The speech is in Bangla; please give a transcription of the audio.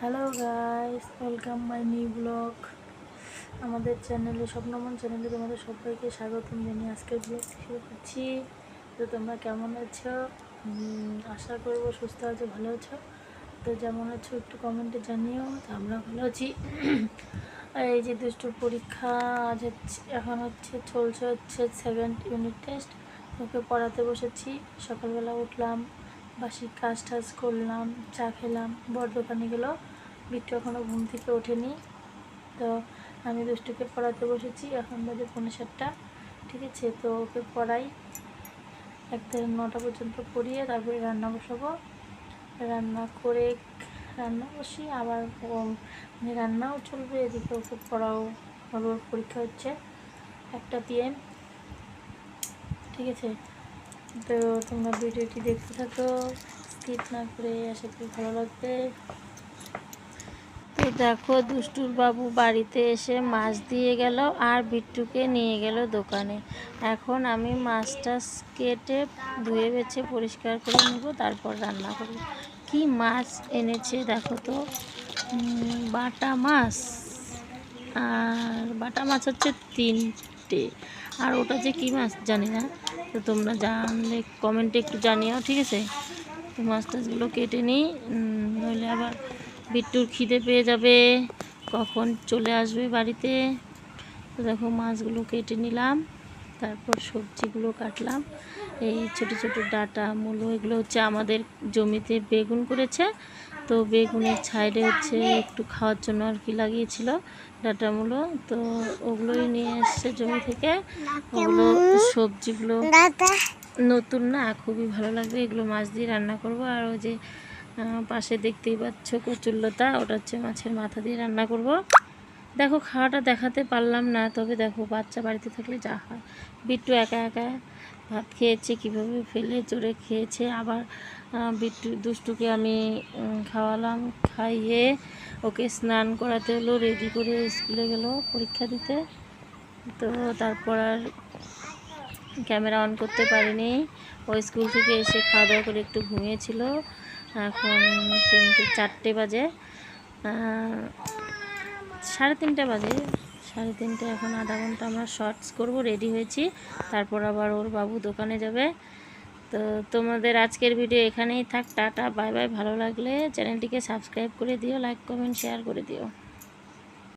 Hello guys welcome my new blog আমাদের চ্যানেলে স্বপ্নমন চ্যানেলে তোমাদের সবাইকে স্বাগতম জানিয়ে আজকের ব্লগ শুরু করছি। তো তোমরা কেমন আছো? আশা করব সুস্থ আছো, ভালো আছো। তো যেমন আছো, একটু কমেন্টে জানিও, তো আমরা ভালো আছি। এই যে দুষ্টুর পরীক্ষা, আজ হচ্ছে, এখন হচ্ছে, চলছে হচ্ছে সেকেন্ড ইউনিট টেস্ট ওকে পড়াতে বসেছি। সকালবেলা উঠলাম। বাসি কাজ টাজ করলাম, চা খেলাম বর দোকানে গেল। বিট্টু এখনও ঘুম থেকে ওঠেনি। তো আমি দুষ্টুকে পড়াতে বসেছি, এখন বাজে পনেরো সাতটা। ঠিক আছে, তো ওকে পড়াই। এক থেকে নটা পর্যন্ত পড়িয়ে তারপরে রান্না বসাবো। রান্না করে রান্না বসি, আবার মানে রান্নাও চলবে, এদিকে ওকে পড়াও হবে ওর পরীক্ষা হচ্ছে একটা পিএম ঠিক আছে তো তোমরা ভিডিওটি দেখতে থাকো, স্কিপ না করে আশা করি ভালো লাগবে। তো দেখো, দুষ্টুর বাবু বাড়িতে এসে মাছ দিয়ে গেল আর বিট্টুকে নিয়ে গেল দোকানে। এখন আমি মাছটা কেটে ধুয়ে বেছে পরিষ্কার করে নেব, তারপর রান্না করব। কি মাছ এনেছে দেখো তো? বাটা মাছ। আর বাটা মাছ হচ্ছে তিনটে আর ওটা যে কী মাছ জানি না। তো তোমরা জানলে কমেন্টে একটু জানিও, ঠিক আছে? তো মাছ টাছগুলো কেটে নিই। নইলে আবার বিট্টুর খিদে পেয়ে যাবে। কখন চলে আসবে বাড়িতে? তো দেখো মাছগুলো কেটে নিলাম। তারপর সবজিগুলো কাটলাম। এই ছোট ছোট ডাটা মূলো এগুলো হচ্ছে আমাদের জমিতে বেগুন করেছে। তো বেগুনের সাইডে হচ্ছে একটু খাওয়ার জন্য আর কি লাগিয়েছিল ডাটা মূলো। তো ওগুলোই নিয়ে এসছে জমি থেকে। ওগুলো সবজিগুলো নতুন না খুবই ভালো লাগবে। এগুলো মাছ দিয়ে রান্না করব। আর ওই যে পাশে দেখতেই পাচ্ছ কচুল্লতা ওটা হচ্ছে মাছের মাথা দিয়ে রান্না করব। দেখো, খাওয়াটা দেখাতে পারলাম না, তবে দেখো, বাচ্চা বাড়িতে থাকলে যা হয়। বিট্টু একা একা ভাত খেয়েছে, কীভাবে ফেলে চড়ে খেয়েছে, আবার বিট্টু, দুষ্টুকে আমি খাওয়ালাম, খাইয়ে ওকে স্নান করাতে হলো রেডি করে স্কুলে গেল পরীক্ষা দিতে। তো তারপর আর ক্যামেরা অন করতে পারিনি। ও স্কুল থেকে এসে খাওয়া দাওয়া করে একটু ঘুমিয়েছিল। এখন তিনটে, চারটে বাজে। সাড়ে তিনটা বাজে। সাড়ে তিনটে এখন আধা ঘণ্টা আমরা শর্টস করব রেডি হয়েছি। তারপর আবার ওর বাবু দোকানে যাবে। তো তোমাদের আজকের ভিডিও এখানেই থাক, টাটা বাই বাই ভালো লাগলে চ্যানেলটিকে সাবস্ক্রাইব করে দিও লাইক কমেন্ট শেয়ার করে দিও।